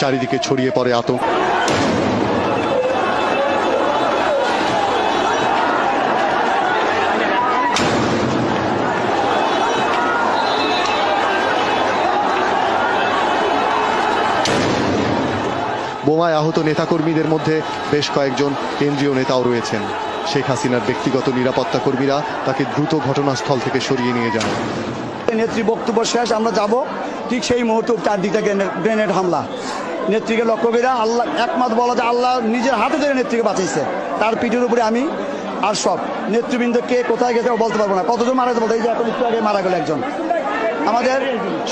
চারিদিকে ছড়িয়ে পড়ে আতঙ্ক। বোমায় আহত নেতাকর্মীদের মধ্যে বেশ কয়েকজন কেন্দ্রীয় নেতাও রয়েছেন। শেখ হাসিনার ব্যক্তিগত নিরাপত্তা কর্মীরা তাকে দ্রুত ঘটনাস্থল থেকে সরিয়ে নিয়ে যান। নেত্রী বক্তব্য শেষ, আমরা যাব। ঠিক সেই মুহূর্তে চারদিক থেকে গ্রেনেড হামলা। নেত্রীকে লক্ষ্য করে আল্লাহ একমাত্র বলা যে আল্লাহ নিজের হাতে ধরে নেত্রীকে বাঁচাইছে তার পিঠের উপরে আমি আর সব। নেতৃবৃন্দ কে কোথায় গেছে বলতে পারব না। কতজন মারা গেছে বলতে এই যে এখন একটু আগে মারা গেল একজন। আমাদের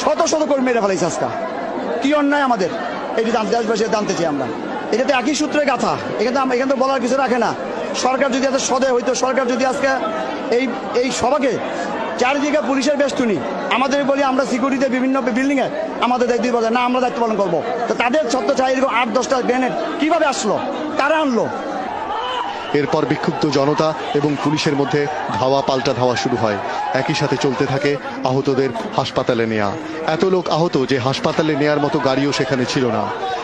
শত শত কর্মী মেরে ফেলাইছে আজকা। কি অন্যায় আমাদের? এটি জানতে দেশবাসী জানতে চাই আমরা। এটা তো একই সূত্রে গাথা। এখানে এখানে তো বলার কিছু রাখে না। সরকার যদি এত সদয় হইতো, সরকার যদি আজকে এই এই সভাকে চারিদিকে পুলিশের বেষ্টনী আমাদের বলি আমরা সিকিউরিটি বিভিন্ন বিল্ডিং এ আমাদের দায়িত্ব বলে, না, আমরা দায়িত্ব পালন করব। তো তাদের সত্য চাই আট, দশটা গ্রেনেড কীভাবে আসলো? কারা আনলো? এরপর বিক্ষুব্ধ জনতা এবং পুলিশের মধ্যে ধাওয়া পাল্টা ধাওয়া শুরু হয়। একই সাথে চলতে থাকে আহতদের হাসপাতালে নেয়া। এত লোক আহত যে হাসপাতালে নেয়ার মতো গাড়িও সেখানে ছিল না।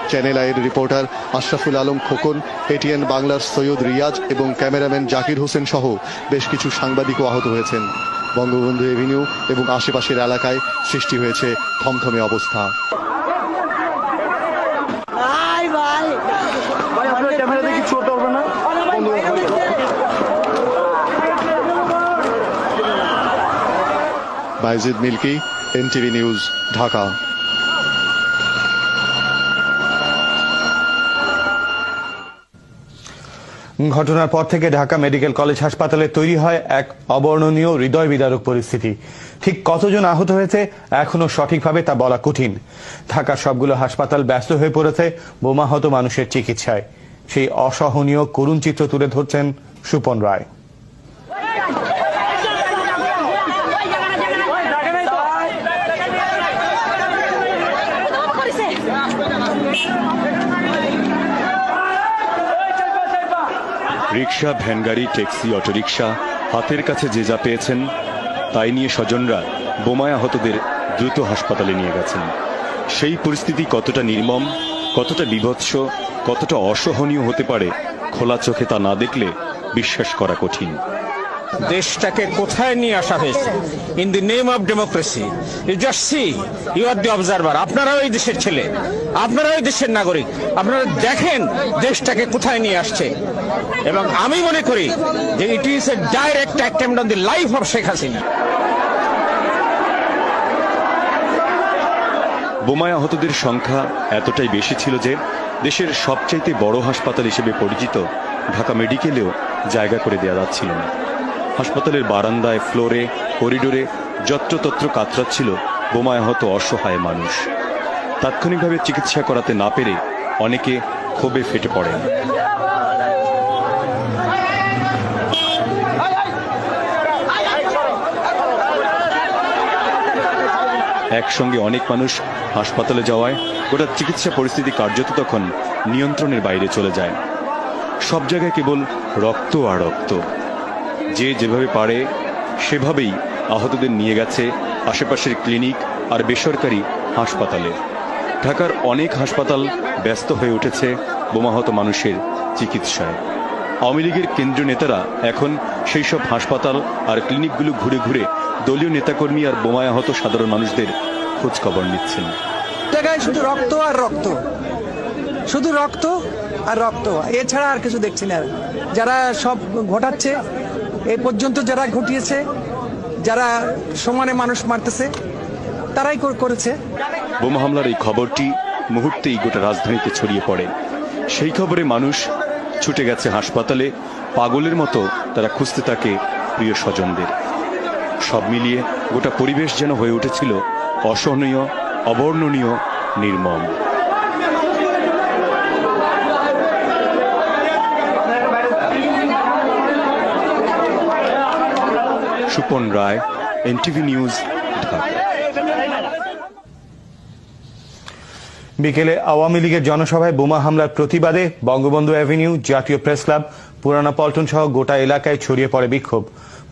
চ্যানেল আইয়ের রিপোর্টার আশরাফুল আলম খোকন এটিএন বাংলার সৈয়দ রিয়াজ এবং ক্যামেরাম্যান জাকির হোসেন সহ বেশ কিছু সাংবাদিকও আহত হয়েছেন। বঙ্গবন্ধু এভিনিউ এবং আশেপাশের এলাকায় সৃষ্টি হয়েছে থমথমে অবস্থা। Bayezid Milki NTV news Dhaka. ঘটনার পর থেকে ঢাকা মেডিকেল কলেজ হাসপাতালে তৈরি হয় এক অবর্ণনীয় হৃদয় বিদারক পরিস্থিতি। ঠিক কতজন আহত হয়েছে এখনও সঠিকভাবে তা বলা কঠিন। ঢাকার সবগুলো হাসপাতাল ব্যস্ত হয়ে পড়েছে বোমাহত মানুষের চিকিৎসায়। সেই অসহনীয় করুণ চিত্র তুলে ধরছেন সুপন রায়। রিক্সা ভ্যানগাড়ি, ট্যাক্সি, অটোরিকশা, হাতের কাছে যে যা পেয়েছেন, তাই নিয়ে স্বজনরা বোমায় আহতদের দ্রুত হাসপাতালে নিয়ে গেছেন। সেই পরিস্থিতি কতটা নির্মম, কতটা বিভৎস, কতটা অসহনীয় হতে পারে, খোলা চোখে তা না দেখলে বিশ্বাস করা কঠিন। দেশটাকে কোথায় নিয়ে আসা হয়েছে? In the name of democracy you just see you are the observer আপনারাও এই দেশের ছেলে। আপনারাও এই দেশের নাগরিক। আপনারা দেখেন দেশটাকে কোথায় নিয়ে আসছে। এবং আমি মনে করি যে it is a direct attempt on the life of Sheikh Hasina বোমায় আহতদের সংখ্যা এতটাই বেশি ছিল যে দেশের সবচাইতে বড় হাসপাতাল হিসেবে পরিচিত ঢাকা মেডিকেলেও জায়গা করে দেওয়া যাচ্ছিল না। হাসপাতালের বারান্দায়, ফ্লোরে, করিডোরে যত্রতত্র কাতরাচ্ছিল বোমায় অসহায় মানুষ। তাৎক্ষণিকভাবে চিকিৎসা করাতে না পেরে অনেকে ক্ষোভে ফেটে পড়েন। একসঙ্গে অনেক মানুষ হাসপাতালে যাওয়ায় গোটা চিকিৎসা পরিস্থিতি কার্যত তখন নিয়ন্ত্রণের বাইরে চলে যায়। সব জায়গায় কেবল রক্ত আর রক্ত। যে যেভাবে পারে, সেভাবেই আহতদের নিয়ে গেছে আশেপাশের ক্লিনিক আর বেসরকারি হাসপাতালে। ঢাকার অনেক হাসপাতাল ব্যস্ত হয়ে উঠেছে বোমাহত মানুষের চিকিৎসায়। আওয়ামী লীগের কেন্দ্রীয় নেতারা এখন সেই সব হাসপাতাল আর ক্লিনিকগুলো ঘুরে ঘুরে দলীয় নেতাকর্মী আর বোমায় আহত সাধারণ মানুষদের খোঁজখবর নিচ্ছেন। শুধু রক্ত আর রক্ত। শুধু রক্ত আর রক্ত। এছাড়া আর কিছু দেখছি না। যারা সব ঘটাচ্ছে এ পর্যন্ত যারা ঘটিয়েছে, যারা সমানে মানুষ মারতেছে, তারাই কর- করেছে। বোমা হামলার এই খবরটি মুহূর্তেই গোটা রাজধানীতে ছড়িয়ে পড়ে। সেই খবরে মানুষ ছুটে গেছে হাসপাতালে, পাগলের মতো তারা খুঁজতে থাকে প্রিয় স্বজনদের। সব মিলিয়ে গোটা পরিবেশ যেন হয়ে উঠেছিল অসহনীয়, অবর্ণনীয়, নির্মম। Supan Roy NTV news Dhaka. বিকেলে আওয়ামী লীগের জনসভায় বোমা হামলার প্রতিবাদে বঙ্গবন্ধু অ্যাভিনিউ জাতীয় প্রেস ক্লাব পুরানা পল্টন সহ গোটা এলাকায় ছড়িয়ে পড়ে বিক্ষোভ।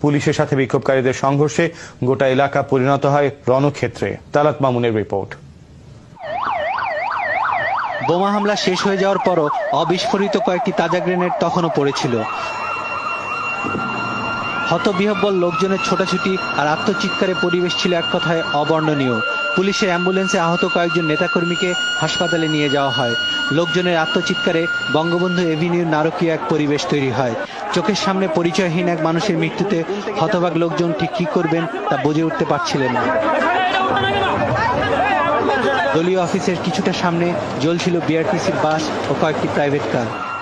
পুলিশের সাথে বিক্ষোভকারীদের সংঘর্ষে গোটা এলাকা পরিণত হয় রণক্ষেত্রে। তালাত মামুনের রিপোর্ট। বোমা হামলা শেষ হয়ে যাওয়ার পরও অবিস্ফোরিত কয়েকটি তাজা গ্রেনেড তখনও পড়েছিল। হতবিহব্বল লোকজনের ছোটাছুটি আর আত্মচিৎকারে পরিবেশ ছিল এক কথায় অবর্ণনীয়। পুলিশের অ্যাম্বুলেন্সে আহত কয়েকজন নেতাকর্মীকে হাসপাতালে নিয়ে যাওয়া হয়। লোকজনের আত্মচিৎকারে বঙ্গবন্ধু এভিনিউর নারকীয় এক পরিবেশ তৈরি হয়। চোখের সামনে পরিচয়হীন এক মানুষের মৃত্যুতে হতবাক লোকজন ঠিক কি করবেন তা বুঝে উঠতে পারছিলেন না। দলীয় অফিসের কিছুটা সামনে জ্বলছিল বিআরটিসির বাস ও কয়েকটি প্রাইভেট কার।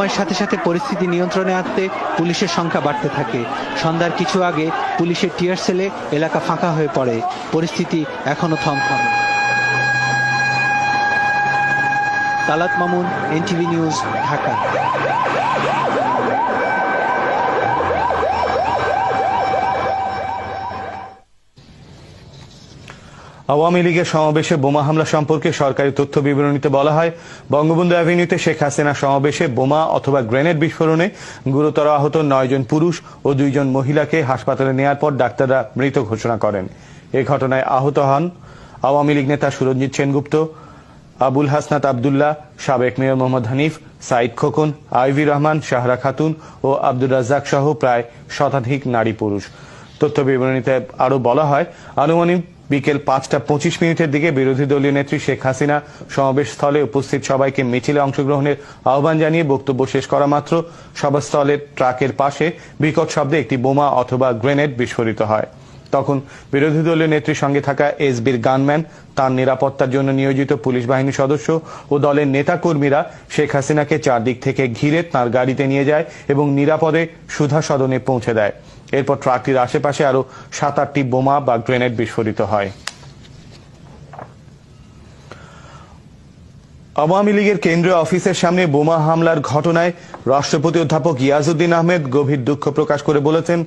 সময়ের সাথে সাথে পরিস্থিতি নিয়ন্ত্রণে আনতে পুলিশের সংখ্যা বাড়তে থাকে। সন্ধ্যার কিছু আগে পুলিশের টিয়ার সেলে এলাকা ফাঁকা হয়ে পড়ে। পরিস্থিতি এখনও থমথম। Talat Mamun, NTV news, Dhaka. Awami লীগের সমাবেশে বোমা হামলা সম্পর্কে সরকারি তথ্য বিবরণীতে বলা হয়, বঙ্গবন্ধু অ্যাভিনিউতে শেখ হাসিনা সমাবেশে বোমা অথবা গ্রেনেড বিস্ফোরণে গুরুতর আহত নয়জন পুরুষ ও দুইজন মহিলাকে হাসপাতালে নেয়ার পর ডাক্তাররা মৃত ঘোষণা করেন। এ ঘটনায় আহত হন আওয়ামী লীগ নেতা সুরঞ্জিত সেনগুপ্ত, আবুল হাসনাত আবদুল্লাহ, সাবেক মেয়র মোহাম্মদ হানিফ সাইদ খোকন, আইভি রহমান, শাহরা খাতুন ও আব্দুর রাজ্জাক সহ প্রায় শতাধিক নারী পুরুষ। তথ্য বিবরণীতে আরও বলা হয়, আনুমানিক বিকেল পাঁচটা পঁচিশ মিনিটের দিকে বিরোধী দলীয় নেত্রী শেখ হাসিনা সমাবেশ স্থলে উপস্থিত সবাইকে মিছিলে অংশগ্রহণের আহ্বান জানিয়ে বক্তব্য শেষ করা মাত্র। সভাস্থলের ট্রাকের পাশে বিকট শব্দে একটি বোমা অথবা গ্রেনেড বিস্ফোরিত হয়। তখন বিরোধী দলীয় নেত্রীর সঙ্গে থাকা এসবির গানম্যান, তার নিরাপত্তার জন্য নিয়োজিত পুলিশ বাহিনী সদস্য ও দলের নেতাকর্মীরা শেখ হাসিনাকে চারদিক থেকে ঘিরে তার গাড়িতে নিয়ে যায় এবং নিরাপদে সুধা সদনে পৌঁছে দেয়। এরপর ট্রাকটির আশেপাশে আরও সাত আটটি বোমা বা গ্রেনেড বিস্ফোরিত হয়। আওয়ামী লীগের কেন্দ্রীয় অফিসের সামনে বোমা হামলার ঘটনায় রাষ্ট্রপতি অধ্যাপক ইয়াজউদ্দিন আহমেদ গভীর দুঃখ প্রকাশ করে বলেছেন,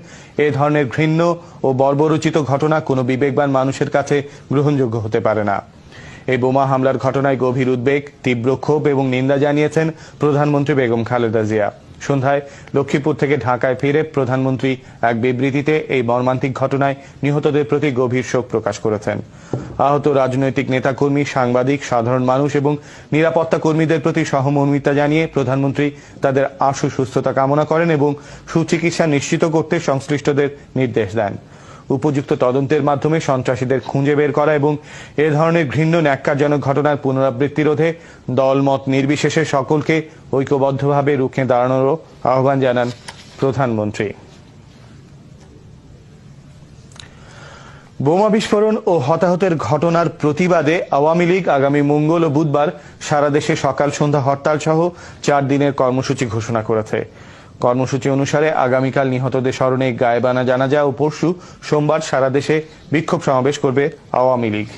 এ ধরনের ঘৃণ্য ও বর্বরচিত ঘটনা কোনো বিবেকবান মানুষের কাছে গ্রহণযোগ্য হতে পারে না। এই বোমা হামলার ঘটনায় গভীর উদ্বেগ, তীব্র ক্ষোভ এবং নিন্দা জানিয়েছেন প্রধানমন্ত্রী বেগম খালেদা জিয়া। সন্ধ্যায় লক্ষ্মীপুর থেকে ঢাকায় ফিরে প্রধানমন্ত্রী এক বিবৃতিতে এই মর্মান্তিক ঘটনায় নিহতদের প্রতি গভীর শোক প্রকাশ করেছেন। আহত রাজনৈতিক নেতাকর্মী, সাংবাদিক, সাধারণ মানুষ এবং নিরাপত্তা কর্মীদের প্রতি সহমর্মিতা জানিয়ে প্রধানমন্ত্রী তাদের আশু সুস্থতা কামনা করেন এবং সুচিকিৎসা নিশ্চিত করতে সংশ্লিষ্টদের নির্দেশ দেন। উপযুক্ত তদন্তের মাধ্যমে সন্ত্রাসীদের খুঁজে বের করা এবং এ ধরনের ঘৃণ্য ন্যাক্কারজনক ঘটনার পুনরাবৃত্তি রোধে দলমত নির্বিশেষে সকলকে ঐক্যবদ্ধভাবে রুখে দাঁড়ানোরও আহ্বান জানান প্রধানমন্ত্রী। বোমা বিস্ফোরণ ও হতাহতের ঘটনার প্রতিবাদে আওয়ামী লীগ আগামী মঙ্গল ও বুধবার সারা দেশে সকাল সন্ধ্যা হরতাল সহ চার দিনের কর্মসূচি ঘোষণা করেছে। কর্মসূচি অনুসারে আগামীকাল নিহতদের স্মরণে গায়েবানা জানাজা ও পরশু সোমবার সারা দেশে বিক্ষোভ সমাবেশ করবে আওয়ামী লীগ।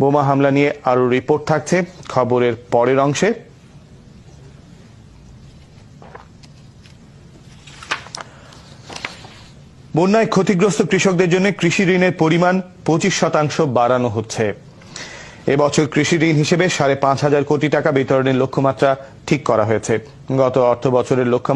বোমা হামলা নিয়ে আরও রিপোর্ট থাকছে। খবরের পরের অংশে। বন্যায় ক্ষতিগ্রস্ত কৃষকদের জন্য কৃষি ঋণের পরিমাণ পঁচিশ শতাংশ বাড়ানো হচ্ছে। এবছর কৃষি ঋণ হিসেবে সাড়ে পাঁচ হাজার কোটি টাকা বিতরণের লক্ষ্যমাত্রা ঠিক করা হয়েছে। গত অর্থ বছরের লক্ষ্য